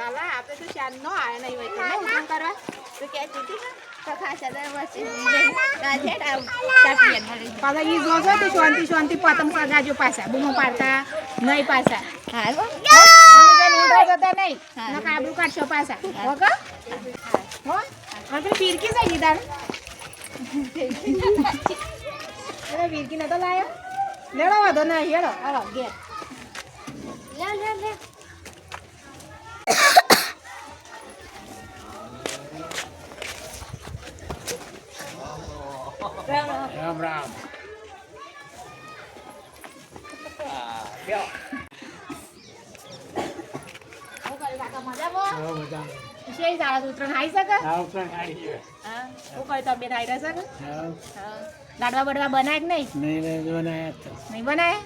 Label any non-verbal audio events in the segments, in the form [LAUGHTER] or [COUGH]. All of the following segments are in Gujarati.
લાલા આપણે તો ચાર નો આયા નહીં હોય તો ન ઉતરણ કરવા. તો હતી ને તો ખાસા દર વર્ષે પાછા ઈ જોજો તો શાંતિ શાંતિ પતંગ સગાજો પાછા. બૂમો પાડતા નહીં પાછા. હા. હો? અમે જઈને ઊંધા જતા નહીં. હા. કાઢશો પાછા. ઓકે હો આપણે ફિરકી છે ગીતા અરે નતો લાયો? લેડો વાંધો નહીં હેડો હાલો ઘેર. લે લે લે. હા, હા લાડવા બડવા બનાય નહીં નહીં બનાય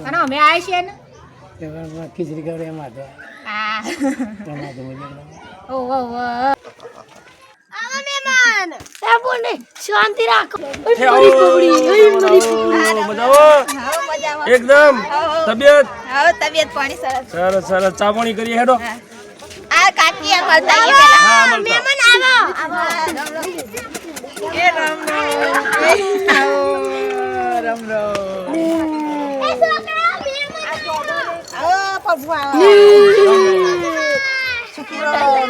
અને અમે આવ્યા છીએ ને ખીચડી કરે એમાં તો મજા આવે. ઓ ઓ ઓ આવો સાબુને શાંતિ રાખો. એકદમ. તબિયત? હા તબિયત પાણી સરસ. સરસ સરસ. ચા પાણી કરીએ હેડો. આ કાકી આ મળતા આવીએ હા, મહેમાન આવો. આવો. એ રામ રામ. રામ રામ. રામ આવો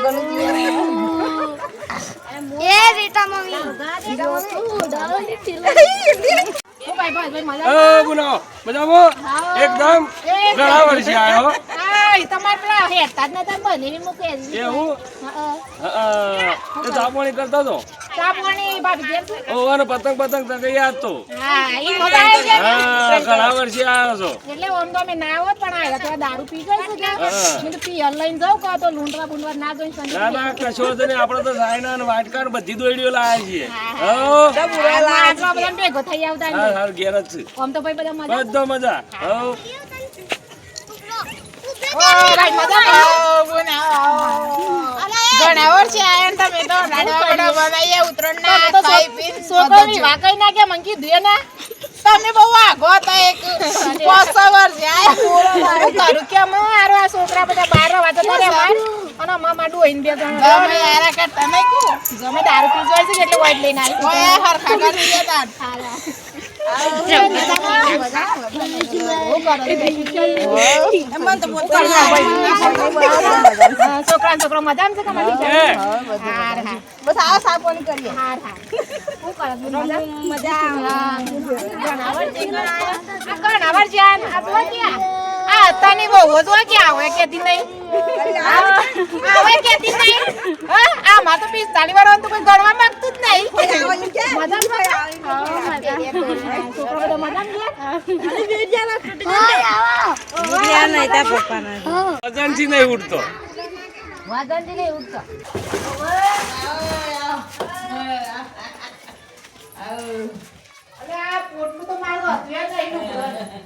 આવો. એ રીટા મમ્મી ઓ ભાઈ ભાઈ ભાઈ મજા એ બોલો મજામાં એકદમ ઘણા વર્ષે આવ્યો આય પેલા હેરતા જ નતા બનેવી મૂકે એવું? હા, હા, તે. ચા પાણી કરતો હતો ચા પાણી ભાભી ઘેર છે? ઓ અને પતંગ પતંગ તકે યાદ તો. હા ઈ મજા આવી જાય હા ને. ઘણા વર્ષે આવ્યો છો. એટલે ઓમ તો મે ના આવત પણ આયલા તો દારૂ પી ગઈ છું. મેં તો પી લઈને જાઉં કા તો લૂંટવા બુંડવા ના જોઈ સંજય. ના ના કશો નહીં. આપણે તો સાયના ને વાટકાર બધી દોડીઓ લાયા છીએ. હા, હો. આટલા બધા ભેગો થઈ આવતા હા હા ઘેર જ છે. ઓમ તો ભાઈ બધા મજા બધો મજા. હો. ઓ ભાઈ મજા ઘણા વર્ષે આયા ને તમે તો લાડવા બડા બનાવીએ ઉતરણ ના તમે તો ખાઈ પી છોકરાની વાકઈ ના કે મંકી દે ને તમે બહુ આગો હતા એક કોસવર જાય. હું કરું કે મો આરો આ છોકરા બધા બાર વાતો કરે માર અને અમાર ડોહીને બે જણ તમે આરા કે તમે કુ. જમે દારૂ પી જોઈ છે એટલે વાઈટ લઈને આવી. ઓય હરખા કરી દે તો છોકરા છોકરો મજામાં છે બસ સાપોની મજા મજા આ ક્યાં આ અત્યારની બહુ જો ક્યાં આવે કેતી નહીં આવે કેતી નહીં હા આ માં તો 45 વાળો તો કોઈ ગણવા માંગતું જ નહીં મજામાં નહીં ઉઠતો વાદળથી નહીં ઉઠતો અરે આ પોટલું તો મારું હતું યાર કઈનું ઘર. શું કરે, મજામાં? શું કરે, બાબુજી, મજામાં છે તું? સુખ શાંતિ? આ રોધી હોય તો પછી હાલશો કે નહીં હાલો? ઓ ખાધા? જેટલો તમે તો ના, અમે એટલો ય આયો, 45 વર્ષે આજે પિયરમાં આયા છે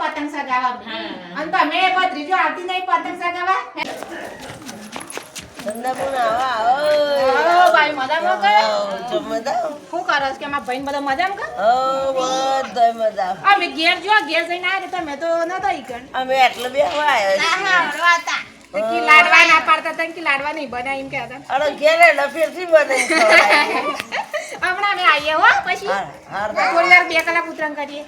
પતંગ ચગાવવા. અને તમે ભત્રીજો આવતી નહીં પતંગ ચગાવવા? ઓ ભાઈ મજામાં? શું કરો? કે મારા ભાઈ બધા મજામાં ગયો? અમે ઘેર જો ઘેર જઈને તો તમે તો નતા ઈ કણ. તો કી લાડવા ના પાડતા હતા ને લાડવા નહીં બનાય એમ કહેતા. હમણાં અમે આવીએ હો પછી. થોડી વાર બે કલાક ઉતરાણ કરીએ.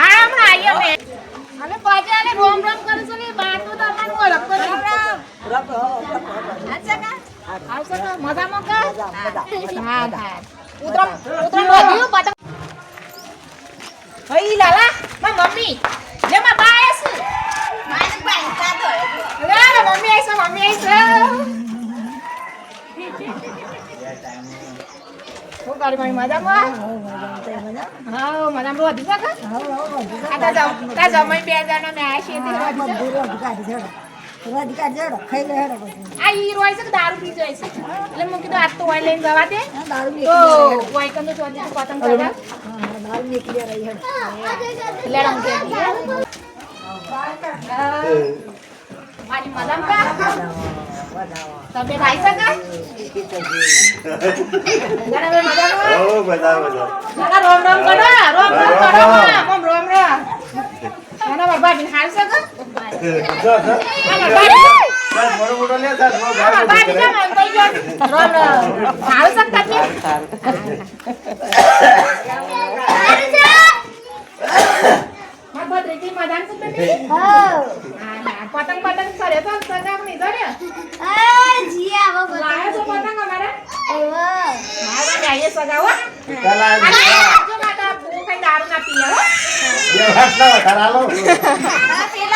હા હમણાં આવીએ અમે. અને પાછા રોમ રોમ કરું છું ને બાર તો તમારું નહીં. આવશે મારી મમ્મી લે મારા બા આયા છે લે, મમ્મી આઈ મમ્મી આઈ છે શું કરી મમ્મી મજામાં હા મજામાં રોધી શકે આ તા જમ- તા જમાઈ બે જણા મેં આ તે રોધી શકે. આ ઈ રોય છે કે દારૂ પી જાય છે? એટલે મેં કીધું આજ તો ઓય લઈને જવા દે. તો ઓય કંદો પતંગ કે મારી કા? ઘણા ઓ બધા બધા ઘણા રોમ રોમ કરો રોમ રોમ કરો. રોમ રોમ. ઘણા મારા બિન હાલ શકે પતંગ પતંગ કરે તો સગામ નહીં લાયો પતંગ અમારે હા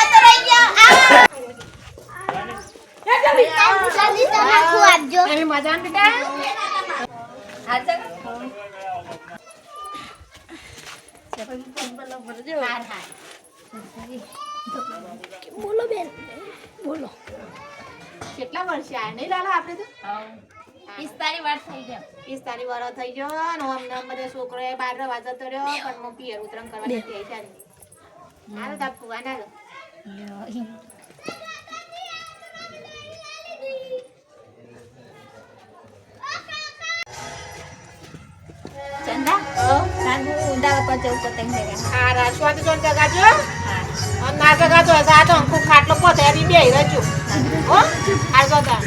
તો લાવો બેન હા કેટલા વર્ષે આયા? નહીં લાલા આપણે તો? પિસ્તાળી વાર થઈ ગયા. પિસ્તાલીસ વર્ષ થઈ ગયો અને અમને બધા છોકરો બાર રવા જતો રહ્યો પણ હું પિયર ઉતરણ કરવા નથી આવી છે હાલો. ફુવા જવું પતંગ ભેગા આ રાજવાત જોન જગાજો અને ના જગાજો આ તો અંકુ ખાટલો પોતે એની બે રજો. હો આ જો તા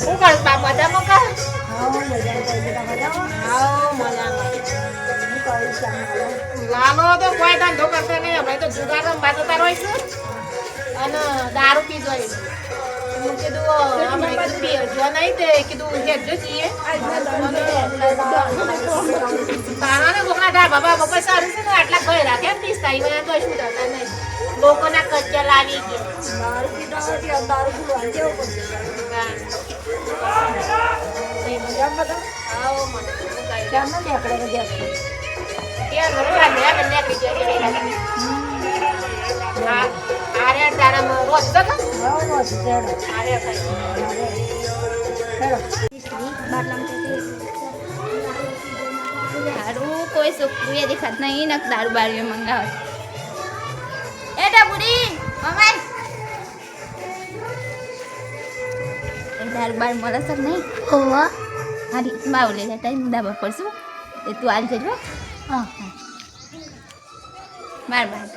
હું કરું? બાપ મજામાં કા આવો મજામાં લાલો તો કોઈ ધંધો કરતો નહીં અમે તો જુગાર રમવા જતા રહીશું. અને દારૂ પીધો હું કીધું અમે કીધું પીજો નહીં તે કીધું હેજો છીએ તારાને કોકના ઢાબા બાબા કોઈ સારું છે ને? આટલા ઘરે રાખે એમ પિસ્તાઈ વાળા તો શું થતા નહીં લોકોના કચ્ચા લાવી ગયા આવો મને દારૂ કોઈ છોકરું એ દેખાત નહીં નક દારૂ બારૂ મંગાવે. એ ડબુડી મમ્મી. એ દારૂ બાર મળે સર નહીં? હોવા. હારી બાવ લેતા હું ડાબા પર એ તું આલ જજો હા. હા. બાર બાર.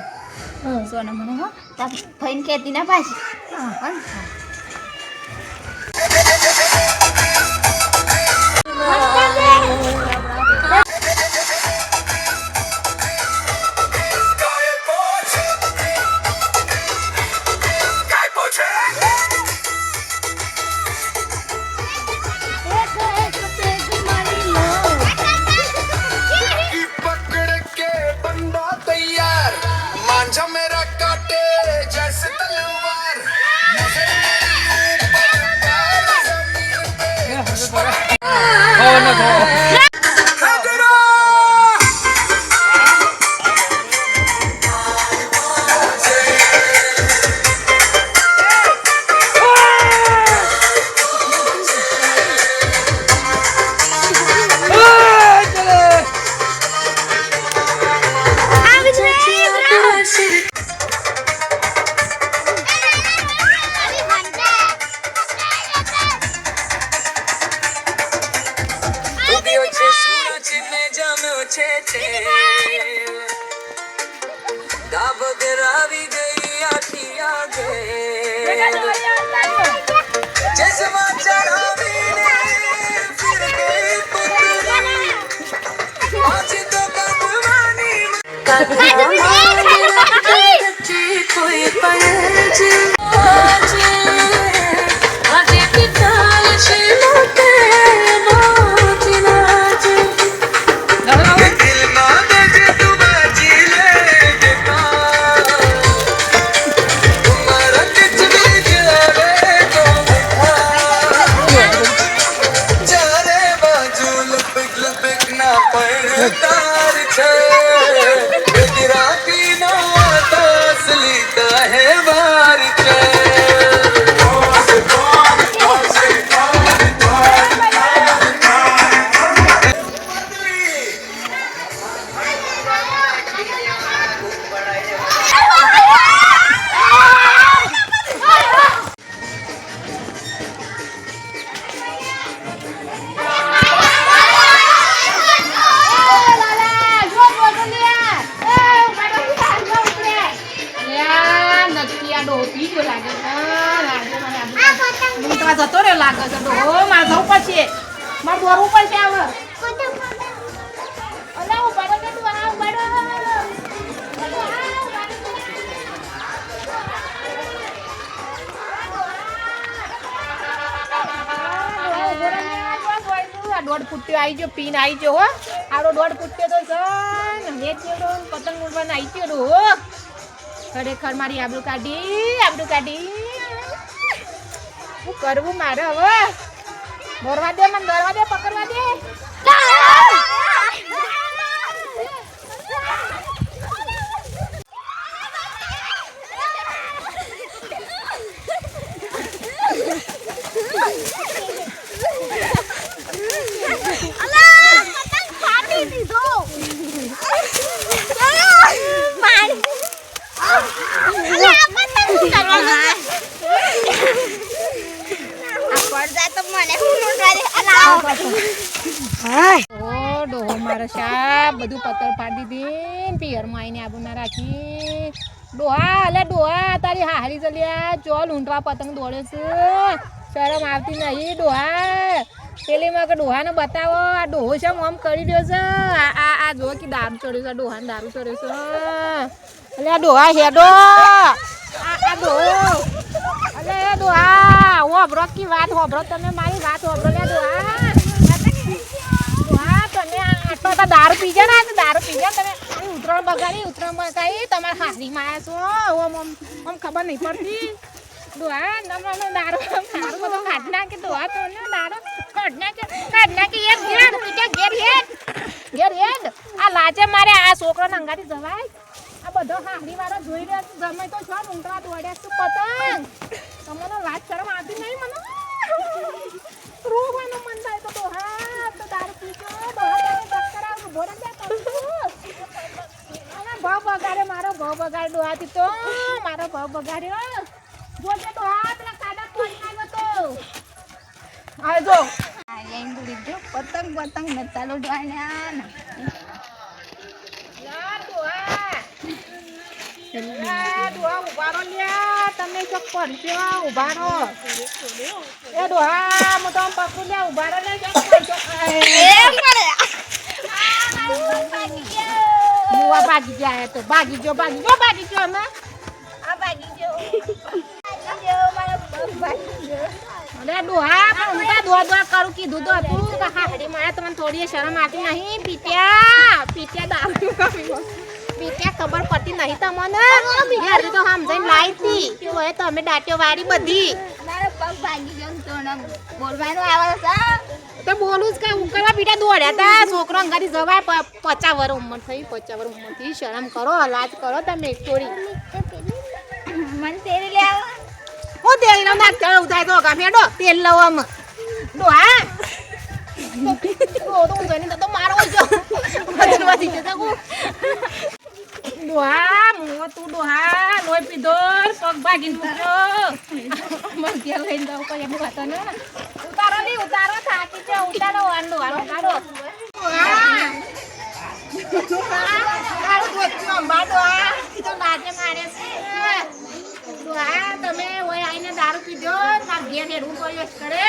સોના મને હો તા ફઈને કહેતી ના પાછી. હા. は。આવી ગયો, પીન આવી ગયો હો. આરો દોઢ ફૂટ્યો તો સન વેચ્યો પતંગ ઉડવાને આવી ગયો હો. ખરેખર મારી આબરૂ કાઢી આબરૂ કાઢી. શું કરવું મારે હવે? દોરવા દે મને દોરવા દે, પકડવા દે. ઓ ડોહો મારા શાપ બધું પતર પાડી દીધી ને પિયરમાં આવીને આબુ ના રાખી. ડોહા અલે ડોહા તારી હારી ચલ્યા ચોલ ઊંટવા પતંગ દોડે છે. શરમ આવતી નહીં ડોહા પેલી માં કે ડોહાને બતાવો આ ડોહો છે આમ કરી દો છે? આ આ જો કે દારૂ ચડ્યો છે ડોહાને દારૂ ચડ્યો છે. અલે આ ડોહા હેડો. આ આ ડોહો. અલે ડોહા. હોભરો કી વાત હોભરો, તમે મારી વાત હોભરો, લે દો, હા તમે આટલો તો દારૂ પીજો ને દારૂ પીજો તમે ઉતરણ બગાડી ઉતરણ બગાડી, તમારે હારી માયા છો ઓમ ઓમ ઓમ ખબર નહીં પડતી. દોહા તમે દારૂ દારૂ બધો કાઢ નાખે દોહા તો ને દારૂ. કાઢ કાઢ નાખે યાર ઘેર પીટા ઘેર હેડ ઘેર. હેડ આ લાજે મારે આ છોકરાને નંગાથી જવાય આ બધો હારી વાળો જોઈ રહ્યો છે તો છો ઊંટવા દોડ્યા છું, પતંગ. તમને લાજ શરમ આવતી નહીં મને રોવાનું મન થાય તો ડોહા તો દારૂ પીજો ડોહા તને ચક્કર આવે ઊભો રહી જા કરું છું. અને ભાવ બગાડે મારો ભાવ બગાડે ડોહાથી તો મારો ભાવ બગાડ્યો જોજે ડોહા પેલા કાદા ખોલી નાખ્યો તો હવે જો પતંગ પતંગ નતા લોડવાના યાર ડોહા યાર ડોહા ઊભા રહો લ્યા તમે ચોક પડશો ઊભા રહો એ ડોહા હું તો આમ પકડું લ્યા ઊભા રહો લ્યા મુવા ભાગી ગયા તો ભાગી ગયો ભાગી ગયો ભાગી ગયો અમે. અરે ડોહા પણ હું તો દોડ દોડ કરું કીધું તો હતું. કે હાડી મારે તમને થોડી શરમ આવતી નહીં. પીટ્યા પીટ્યા દારૂ પીવો. પીટ્યા ખબર પડતી નહીં તમને. યાર તો સમજાઈને લાવી હતી કે તમે દાટ્યો વાળી બધી. મારો પગ ભાગી ગયો. બોલવાનું આવે છે તો બોલું જ કે ઉકળવા પીટા દોડ્યા તા. છોકરો અંગાથી જવાય પચાસ વર ઉંમર થઈ પચાસ વર ઉંમર થઈ. શરમ કરો લાજ કરો તમે થોડી મને તેરી લે આવો. હું તેલ નો નાખ ચડ ઉધાય તો ગમે હેડો તેલ લવમ ડોહા તો તો જઈને તો મારો જો વજન [LAUGHS] વધી જશે કુ ડોહા મો તું ડોહા લોહી પીધો પગ ભાગી તૂટ્યો મર ઘેર લઈને જાવ કોઈ એમ વાત ને ઉતારો ની ઉતારો થાકી છે ઉતારો વાંડો હાલો ઉતારો ડોહા તારું ગોત્યું અંબા ડોહા તો લાજે મારે છે ડોહા તમે ઓય આઈને દારૂ પીધો માર ઘેર હેડવું પડ્યો કરે